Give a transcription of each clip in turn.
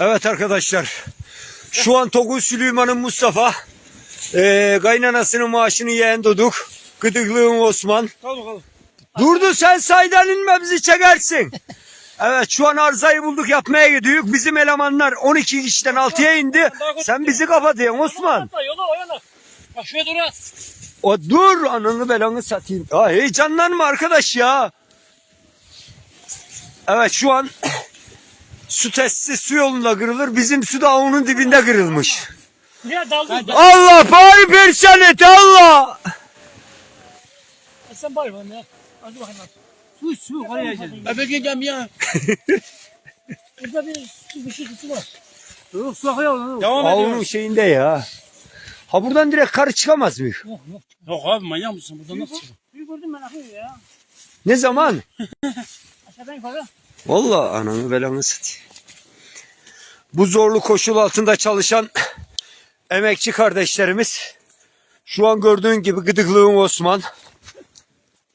Evet arkadaşlar. Şu an Togun Süleyman'ın Mustafa. Ee, kaynanasının maaşını yiyen Duduk. Gıdıklığın Osman. Kalın kalın. Durdu sen saydan inme bizi çekersin. Evet şu an arzayı bulduk yapmaya gidiyoruz. Bizim elemanlar 12 kişiden 6'ya indi. Sen bizi kapatıyorsun Osman. Yola o yana. Bak şuraya dur. O dur ananı belanı satayım. Ya heyecanlanma arkadaş ya. Evet şu an su testi su yolunda kırılır. Bizim su da onun dibinde kırılmış. Niye daldın? Allah bari perişan et Allah. E Sen bay bana ya. Hadi bakayım at. Su su oraya gelin. Ben geleceğim ya. Burada bir su dışı var. Yok su akıyor lan. Devam Aa, onun şeyinde ya. Ha buradan direkt karı çıkamaz mı? Yok yok. Yok abi manyak mısın? Buradan nasıl çıkıyor? Suyu gördüm ben akıyor ya. Ne zaman? Aşağıdan yukarı. Vallahi ananı belanı satayım. Bu zorlu koşul altında çalışan emekçi kardeşlerimiz şu an gördüğün gibi gıdıklığın Osman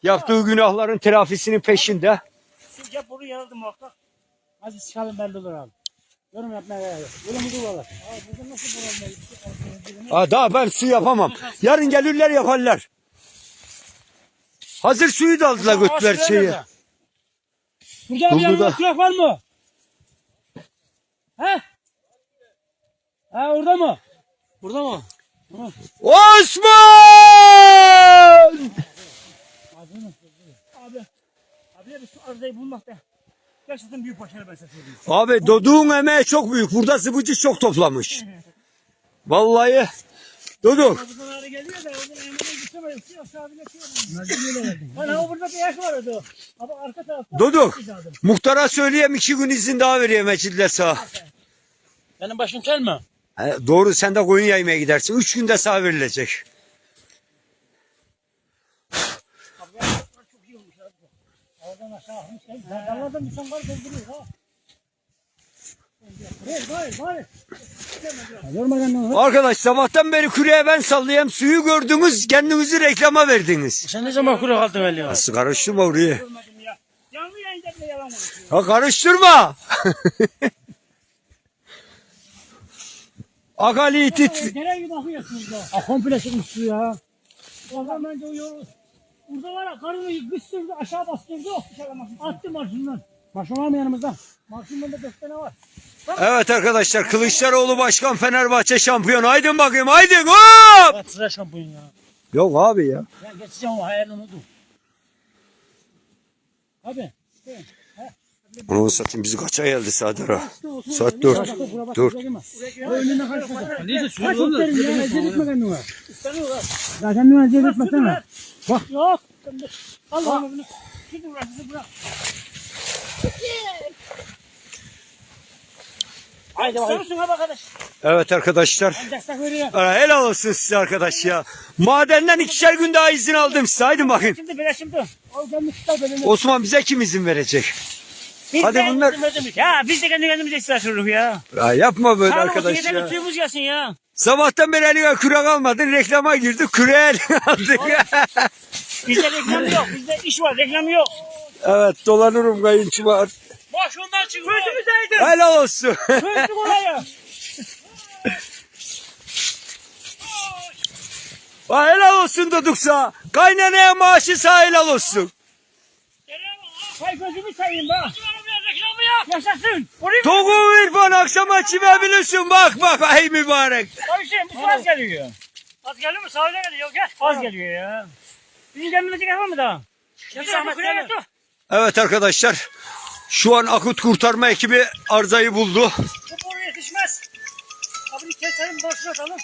yaptığı günahların telafisinin peşinde. Su yap bunu yaraldı muhakkak. Hadi çıkalım belli olur abi. Yorum yapmaya gerek yok. Yolumuzu bulalım. Abi nasıl bulalım? Ha, daha ben su yapamam. Yarın gelirler yaparlar. Hazır suyu da aldılar götüler şeyi. Burada bir kulak var mı? He? Ha orada mı? Burada mı? Osman! Abi. Abi bir su arzayı bulmakta. Gerçekten büyük başarı ben size söyleyeyim. Abi Doduğun emeği çok büyük. Burada zıbıcı çok toplamış. Vallahi. Doduk. Buradan ağrı geliyor da oradan emeğe gitsemedim. Su aşağı bile şey Ben ha burada bir yaş var orada. Ama arka tarafta. Bir aldım. Muhtara söyleyeyim iki gün izin daha vereyim Mecidle sağ. Benim başım kel mi? He, doğru sen de koyun yaymaya gidersin. Üç günde sağ verilecek. Abi ya, çok iyi olmuş abi. Oradan aşağı akmış. Dallardan bir son var dolduruyor ha. Hayır hayır hayır. Arkadaş sabahtan beri küreye ben sallayayım. Suyu gördünüz kendinizi reklama verdiniz. Sen ne zaman kuru kaldın öyle ya? Nasıl karıştırma konuşuyor. Ha karıştırma. Akali tit. Nereye bakıyorsunuz da? Ah komple çıkmış su ya. Oradan bence o yolu. Burada var ya karını kıstırdı aşağı bastırdı. Attı marşından. Marşın var mı yanımızda? Marşından da dört tane var. Evet arkadaşlar Kılıçdaroğlu Başkan Fenerbahçe şampiyon. Haydin bakayım haydin hop. Sıra şampuan ya. Yok abi ya. Ben geçeceğim o hayalini unuttum. Abi. Onu satayım bizi kaça geldi Sadar ha? Saat dört. Dört. Önüne kaçtı. Neyse suyu olur da. Ya eziyet etme kendine. İstemiyorlar. Ya kendine eziyet etme sen. Bak. Yok. Allah'ım. Sizi bırak sizi bırak. Haydi arkadaş. Evet arkadaşlar. Ha, Helal olsun size arkadaş ya. Madenden ikişer gün daha izin aldım size. Haydi bakayım. Şimdi böyle şimdi. Osman bize kim izin verecek? Biz Hadi de bunlar- Ya biz de kendi kendimize istiyoruz ya. Ya yapma böyle Sağlık arkadaş ya. suyumuz gelsin ya. Sabahtan beri eline küre almadın. Reklama girdi. Küre eline aldık. Bizde reklam yok. Bizde iş var. Reklam yok. evet dolanırım kayınçı var. Başından çık. Gözümüz aydın. Helal olsun. Çözdük olayı. Ha, helal olsun Duduksa. Kaynanaya maaşı sağ helal olsun. Hay gözümü sayayım bak. Yaşasın. Orayı? Togu İrfan akşama çivebilirsin. Bak bak ay mübarek. Kardeşim bu az geliyor. Az geliyor mu? Sahile geliyor. Gel. Az geliyor ya. Bizim kendimizi yapalım mı daha? Bir zahmet gel. Evet arkadaşlar. Şu an akut kurtarma ekibi arzayı buldu. Bu boru yetişmez. Abi bir keselim başına atalım.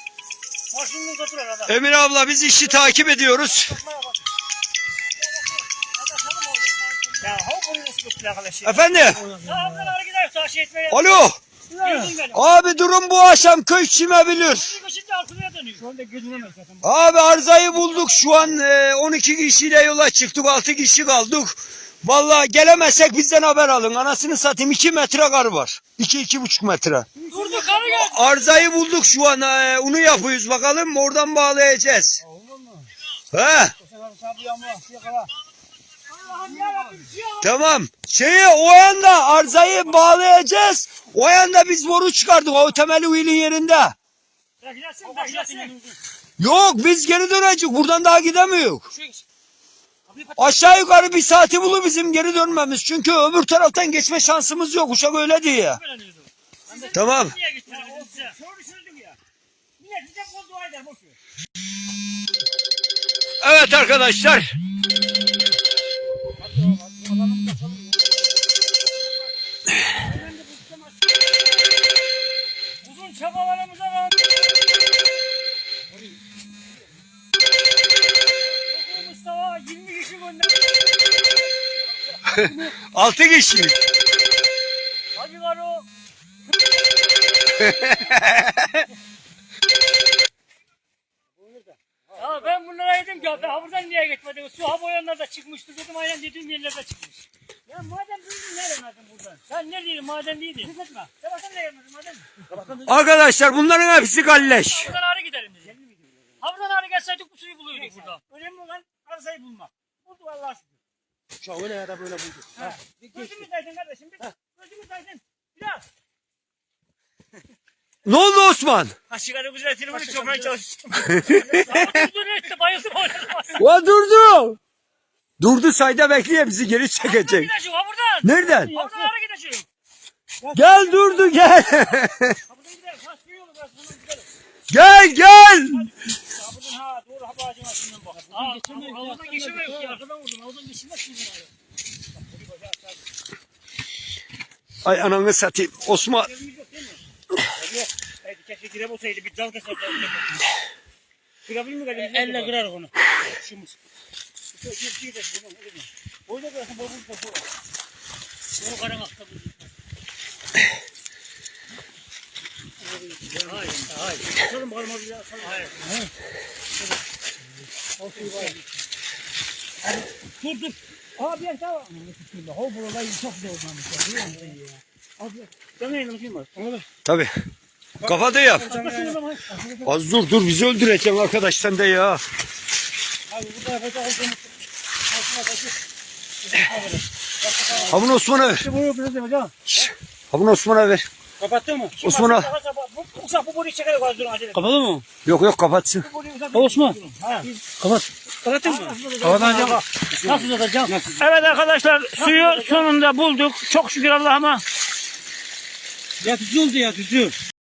Başını götür arada. Emir abla biz işi takip ediyoruz. Ya nasıl? Efendim? Ya ablalar gider taşı etmeye. Alo. Abi durum bu akşam köy çimebilir. Abi arzayı bulduk şu an e, 12 kişiyle yola çıktık 6 kişi kaldık. Vallahi gelemezsek bizden haber alın. Anasını satayım 2 metre kar var. 2-2,5 metre. Durdu karı gel. Arzayı bulduk şu an. E, onu yapıyoruz bakalım oradan bağlayacağız. He? Yarabbim şey al. Tamam. Şeyi o yanda arzayı bağlayacağız. O yanda biz boru çıkardık o temeli wheel'in yerinde. Beklesin beklesin. Yok biz geri dönecek. Buradan daha gidemiyoruz. Şu iş. Kapıyı kapat. Aşağı yukarı bir saati bulur bizim geri dönmemiz. Çünkü öbür taraftan geçme şansımız yok. Uşak öyle diye. Tamam. Niye gitmedin Altı kişi. Hacı var o. ya ben bunlara dedim ki ben buradan niye gitmedim? Su ha boyanlarda çıkmıştı dedim aynen dediğim yerlerde çıkmış. Ya madem buldun nereden aldın buradan? Sen neredeydin maden değildin? Kız etme. Sabahtan da gelmedin maden mi? Arkadaşlar bunların hepsi galleş. Buradan ağrı gidelim dedi. Ha buradan ağrı gelseydik bu suyu buluyorduk burada. Önemli olan arsayı bulmak. Bulduk Allah'a şükür. Şu öyle ya da böyle buldu. Ha. Gözümüz aydın kardeşim. Bir, gözümüz aydın. Biraz. Ne oldu Osman? Aşıkları güzel telefonu çokran çalıştım. Dur etti bayıldım orada. O durdu. Durdu sayda bekliyor bizi geri çekecek. Gideceğim ha buradan. Nereden? Ha buradan ağrı gideceğim. Gel durdu gel. Ha buradan gidelim. Ha suyu yolu biraz bunun gidelim. gel gel. Doğru ha bu ağacın altından bak. Ha oradan geçirme yok ya. Arkadan vurdum. Oradan geçirmez ki bunlar. Ay ananı satayım. Osman. Keşke girem olsaydı bir dal keser. Kırabilir mi kalemizi? Elle kırar onu. Şumuz. Orada bırakın bu bu bu. Bunu karamakta bu. Hayır, hayır. Salın bakalım abi ya. Salın. Hayır. Dur dur. Abi ya tamam. O buralar çok zorlanmış. Ben ne yapayım var? Ona bak. Tabi. Kapadı yap. Az dur dur bizi öldüreceksin arkadaş sen de ya. Abi bu tarafa da olduğumuz. Altına taşı. Ha bunu Osman'a ver. İşte bunu biraz hocam. Ha bunu Osman'a ver. Kapattın mı? Osman al. Bu uçak bu boruyu çeker az durun acele. Kapalı mı? Yok yok kapatsın. Osman. Kapat. Kapattın mı? Kapatacağım. Nasıl uzatacağım? Evet arkadaşlar suyu sonunda bulduk. Çok şükür Allah'ıma. Ya tüzüldü ya tüzül.